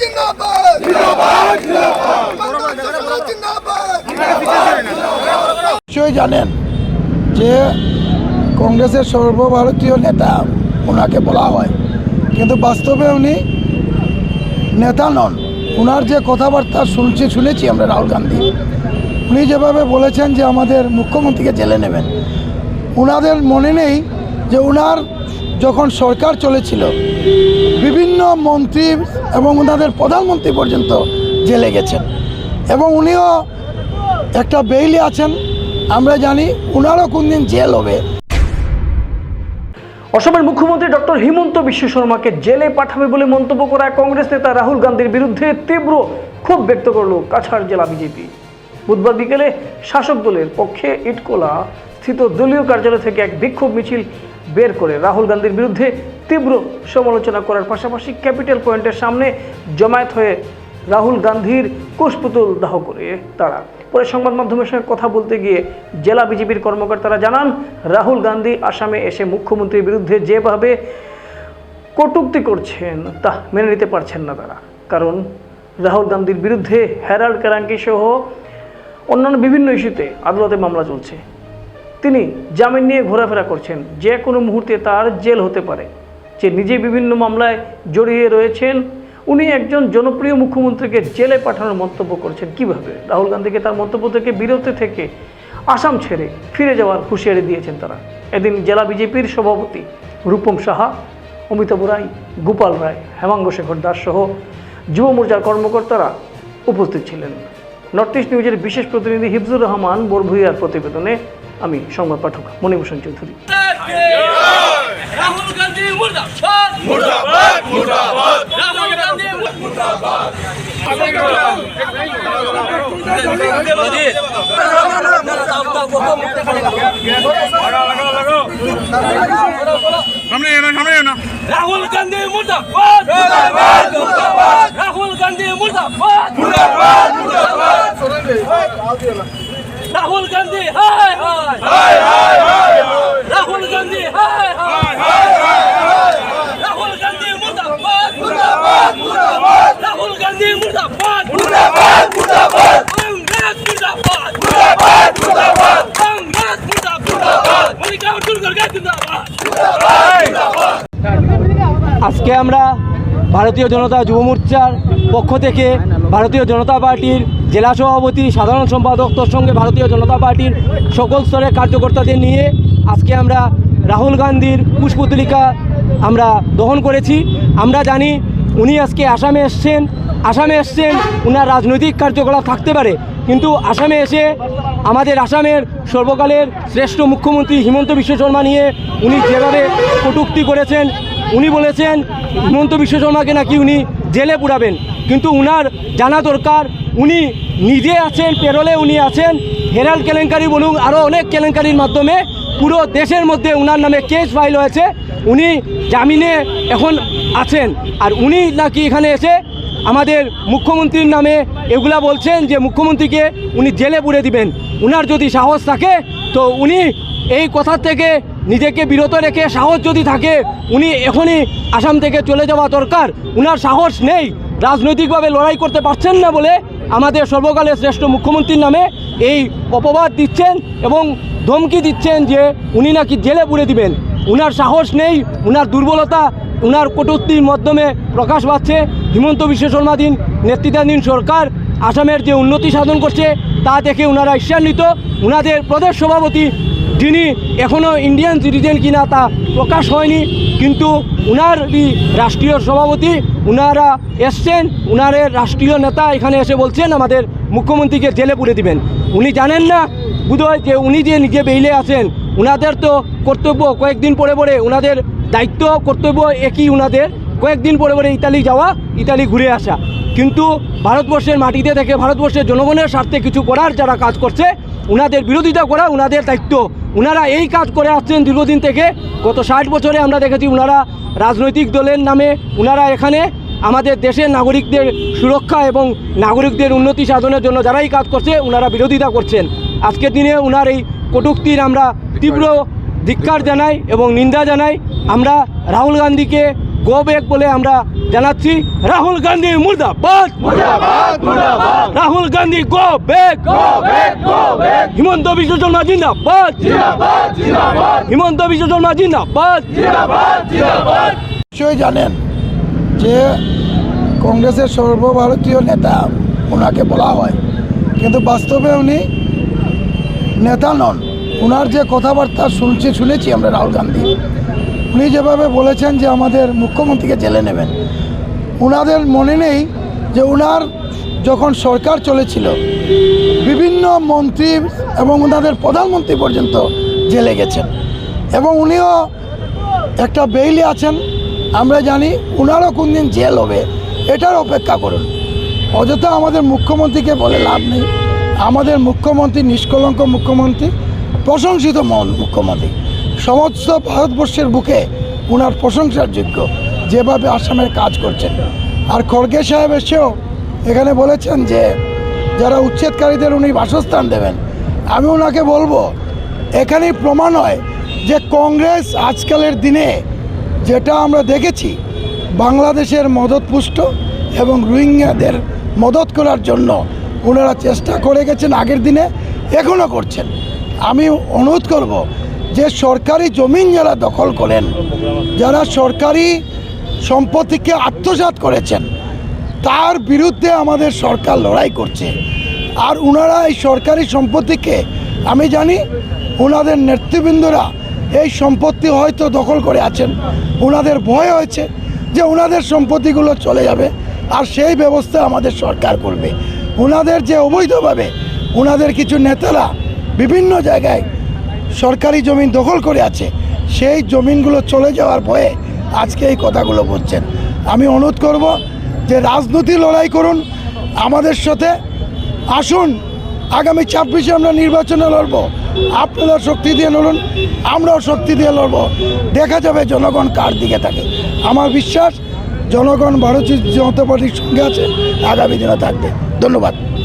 জিন্দাবাদ! জিন্দাবাদ নিশ্চয়ই জানেন যে কংগ্রেসের সর্বভারতীয় নেতা ওনাকে বলা হয়। কিন্তু বাস্তবে উনি নেতা নন। ওনার যে কথাবার্তা শুনছি শুনেছি আমরা রাহুল গান্ধী। উনি যেভাবে বলেছেন যে আমাদের মুখ্যমন্ত্রীকে জেলে নেবেন। ওনাদের মনে নেই যে ওনার যখন সরকার চলেছিল বিভিন্ন মন্ত্রী এবং ওনাদের প্রধানমন্ত্রী পর্যন্ত জেলে গেছেন। এবং উনিও একটা বেইলি আছেন, আমরা জানি ওনারও কোনদিন জেল হবে। অসমের মুখ্যমন্ত্রী ডক্টর হিমন্ত বিশ্ব শর্মাকে জেলে পাঠাবে বলে মন্তব্য করা কংগ্রেস নেতা রাহুল গান্ধীর বিরুদ্ধে তীব্র ক্ষোভ ব্যক্ত করল কাছাড় জেলা বিজেপি। বুধবার বিকেলে শাসক দলের পক্ষে ইটকোলা স্থিত দলীয় কার্যালয় থেকে এক বিক্ষোভ মিছিল বের করে রাহুল গান্ধীর বিরুদ্ধে তীব্র সমালোচনা করার পাশাপাশি ক্যাপিটাল পয়েন্টের সামনে জমায়েত হয়ে রাহুল গান্ধীর কুশপুতুল দাহ করে তারা। পরে সংবাদ মাধ্যমের সঙ্গে কথা বলতে গিয়ে জেলা বিজেপির কর্মকর্তারা জানান, রাহুল গান্ধী আসামে এসে মুখ্যমন্ত্রীর বিরুদ্ধে যেভাবে কটূক্তি করছেন, তা মেনে নিতে পারছেন না তারা। কারণ রাহুল গান্ধীর বিরুদ্ধে হ্যারাল্ড কেরাঙ্কি সহ অন্যান্য বিভিন্ন ইস্যুতে আদালতে মামলা চলছে। তিনি জামিন নিয়ে ঘোরাফেরা করছেন। যে কোনো মুহূর্তে তার জেল হতে পারে। যে নিজে বিভিন্ন মামলায় জড়িয়ে রয়েছেন, উনি একজন জনপ্রিয় মুখ্যমন্ত্রীকে জেলে পাঠানোর মন্তব্য করছেন। কীভাবে? রাহুল গান্ধীকে তার মন্তব্য থেকে, বিরতি থেকে আসাম ছেড়ে ফিরে যাওয়ার হুঁশিয়ারি দিয়েছেন তারা। এদিন জেলা বিজেপির সভাপতি রূপম সাহা, অমিতাভ রায়, গোপাল রায়, হেমাঙ্গ শেখর দাস সহ যুব মোর্চার কর্মকর্তারা উপস্থিত ছিলেন। নর্থ ইস্ট নিউজের বিশেষ প্রতিনিধি হিফজুর রহমান বরভুইয়ার প্রতিবেদনে আমি সংবাদ পাঠক মণিভূষণ চৌধুরী। রাহুল গান্ধী মুর্দাবাদ। মুর্দাবাদ মুর্দাবাদ। রাহুল গান্ধী মুর্দাবাদ। রাহুল গান্ধী মুর্দাবাদ। মুর্দাবাদ মুর্দাবাদ রাহুল গান্ধী মুর্দাবাদ মুর্দাবাদ মুর্দাবাদ রাহুল গান্ধী হায় হায় হায় হায় রাহুল গান্ধী হায় হায় রাহুল গান্ধী মুর্দাবাদ মুর্দাবাদ মুর্দাবাদ রাহুল গান্ধী মুর্দাবাদ মুর্দাবাদ মুর্দাবাদ কংগ্রেস মুর্দাবাদ মুর্দাবাদ মুর্দাবাদ কংগ্রেস মুর্দাবাদ মল্লিকার্জুন খড়গে জিন্দাবাদ আজকে আমরা ভারতীয় জনতা যুব মোর্চার পক্ষ থেকে ভারতীয় জনতা পার্টির জেলা সভাপতি, সাধারণ সম্পাদক তোর সঙ্গে ভারতীয় জনতা পার্টির সকল স্তরের কার্যকর্তাদের নিয়ে আজকে আমরা রাহুল গান্ধীর পুষ্পতলিকা আমরা দহন করেছি। আমরা জানি উনি আজকে আসামে এসছেন আসামে এসছেন ওনার রাজনৈতিক কার্যকলাপ থাকতে পারে। কিন্তু আসামে এসে আমাদের আসামের সর্বকালের শ্রেষ্ঠ মুখ্যমন্ত্রী হিমন্ত বিশ্ব শর্মা নিয়ে উনি যেভাবে কটুক্তি করেছেন উনি বলেছেন, হিমন্ত বিশ্ব শর্মাকে নাকি উনি জেলে পুরাবেন। কিন্তু উনার জানা দরকার, উনি নিজে আছেন, পেরোলে উনি আছেন। হেরাল্ড কেলেঙ্কারি বলুন আরও অনেক কেলেঙ্কারির মাধ্যমে পুরো দেশের মধ্যে উনার নামে কেস ফাইল হয়েছে। উনি জামিনে এখন আছেন। আর উনি নাকি এখানে এসে আমাদের মুখ্যমন্ত্রীর নামে এগুলা বলছেন যে, মুখ্যমন্ত্রীকে উনি জেলে পুরে দিবেন। উনার যদি সাহস থাকে, তো উনি এই কথার থেকে নিজেকে বিরত রেখে সাহস যদি থাকে, উনি এখনই আসাম থেকে চলে যাওয়া দরকার। উনার সাহস নেই রাজনৈতিকভাবে লড়াই করতে পারছেন না বলে আমাদের সর্বকালের শ্রেষ্ঠ মুখ্যমন্ত্রীর নামে এই অপবাদ দিচ্ছেন এবং ধমকি দিচ্ছেন যে উনি নাকি জেলে পুড়ে দিবেন। উনার সাহস নেই, উনার দুর্বলতা, উনার কটূক্তির মাধ্যমে প্রকাশ পাচ্ছে। হিমন্ত বিশ্ব শর্মাধীন নেতৃত্বাধীন সরকার আসামের যে উন্নতি সাধন করছে, তা দেখে ওনারা ঈর্ষান্বিত ওনাদের প্রদেশ সভাপতি যিনি এখনও ইন্ডিয়ান সিটিজেন কিনা তা প্রকাশ হয়নি, কিন্তু উনারই রাষ্ট্রীয় সভাপতি, উনারা এসছেন উনারের রাষ্ট্রীয় নেতা এখানে এসে বলছেন, আমাদের মুখ্যমন্ত্রীকে জেলে পুরে দিবেন। উনি জানেন না বোধহয় যে উনি যে নিজে বেইলে আছেন, উনাদের তো কর্তব্য কয়েকদিন পরে পরে উনাদের দায়িত্ব, কর্তব্য একই উনাদের। কয়েকদিন পরে পরে ইতালি যাওয়া, ইতালি ঘুরে আসা। কিন্তু ভারতবর্ষের মাটিতে থেকে ভারতবর্ষের জনগণের স্বার্থে কিছু করার যারা কাজ করছে, উনাদের বিরোধিতা করা, উনাদের দায়িত্ব। উনারা এই কাজ করে আসছেন দীর্ঘদিন থেকে। গত ষাট বছরে আমরা দেখেছি উনারা রাজনৈতিক দলের নামে উনারা এখানে আমাদের দেশের নাগরিকদের সুরক্ষা এবং নাগরিকদের উন্নতি সাধনের জন্য যারাই কাজ করছে, উনারা বিরোধিতা করছেন। আজকের দিনে উনার এই কটুক্তির আমরা তীব্র ধিক্কার জানাই এবং নিন্দা জানাই। আমরা রাহুল গান্ধীকে গো ব্যাক বলে আমরা জানাচ্ছি রাহুল গান্ধী মুর্দাবাদ। রাহুল গান্ধী গো ব্যাক হিমন্ত বিশ্ব শর্মা জিন্দাবাদ। হিমন্ত বিশ্ব শর্মা জিন্দাবাদ। নিশ্চয়ই জানেন যে কংগ্রেসের সর্বভারতীয় নেতা ওনাকে বলা হয়। কিন্তু বাস্তবে উনি নেতা নন। ওনার যে কথাবার্তা শুনছি শুনেছি আমরা রাহুল গান্ধী। উনি যেভাবে বলেছেন যে আমাদের মুখ্যমন্ত্রীকে জেলে নেবেন ওনাদের মনে নেই যে ওনার যখন সরকার চলেছিল, বিভিন্ন মন্ত্রী এবং ওনাদের প্রধানমন্ত্রী পর্যন্ত জেলে গেছেন এবং উনিও একটা বেইলে আছেন। আমরা জানি ওনারও কোন দিন জেল হবে, এটার অপেক্ষা করুন। অযথা আমাদের মুখ্যমন্ত্রীকে বলে লাভ নেই। আমাদের মুখ্যমন্ত্রী, নিষ্কলঙ্ক মুখ্যমন্ত্রী, প্রশংসিত মন মুখ্যমন্ত্রী। সমস্ত ভারতবর্ষের বুকে ওনার প্রশংসার যোগ্য, যেভাবে আসামের কাজ করছেন। আর খড়গে সাহেব এসেও এখানে বলেছেন যে, যারা উচ্ছেদকারীদের উনি বাসস্থান দেবেন, আমি ওনাকে বলব, এখানেই প্রমাণ হয় যে কংগ্রেস আজকালের দিনে যেটা আমরা দেখেছি, বাংলাদেশের মদতপুষ্ট এবং রোহিঙ্গাদের মদত করার জন্য ওনারা চেষ্টা করে গেছেন আগের দিনে এখনও করছেন। আমি অনুরোধ করব যে সরকারি জমিন যারা দখল করেন, যারা সরকারি সম্পত্তিকে আত্মসাৎ করেছেন, তার বিরুদ্ধে আমাদের সরকার লড়াই করছে। আর ওনারা এই সরকারি সম্পত্তিকে, আমি জানি ওনাদের নেতৃবৃন্দরা এই সম্পত্তি হয়তো দখল করে আছেন ওনাদের ভয় হয়েছে যে ওনাদের সম্পত্তিগুলো চলে যাবে, আর সেই ব্যবস্থা আমাদের সরকার করবে। ওনাদের যে অবৈধভাবে ওনাদের কিছু নেতারা বিভিন্ন জায়গায় সরকারি জমিন দখল করে আছে, সেই জমিনগুলো চলে যাওয়ার ভয়ে আজকে এই কথাগুলো বলছেন। আমি অনুরোধ করব যে রাজনীতি লড়াই করুন, আমাদের সাথে আসুন, আগামী ছাব্বিশে আমরা নির্বাচনে লড়ব। আপনারা শক্তি দিয়ে লড়ুন, আমরাও শক্তি দিয়ে লড়ব। দেখা যাবে জনগণ কার দিকে থাকে। আমার বিশ্বাস, জনগণ ভারতীয় জনতা পার্টির সঙ্গে আছে, আগামী দিনে থাকবে। ধন্যবাদ।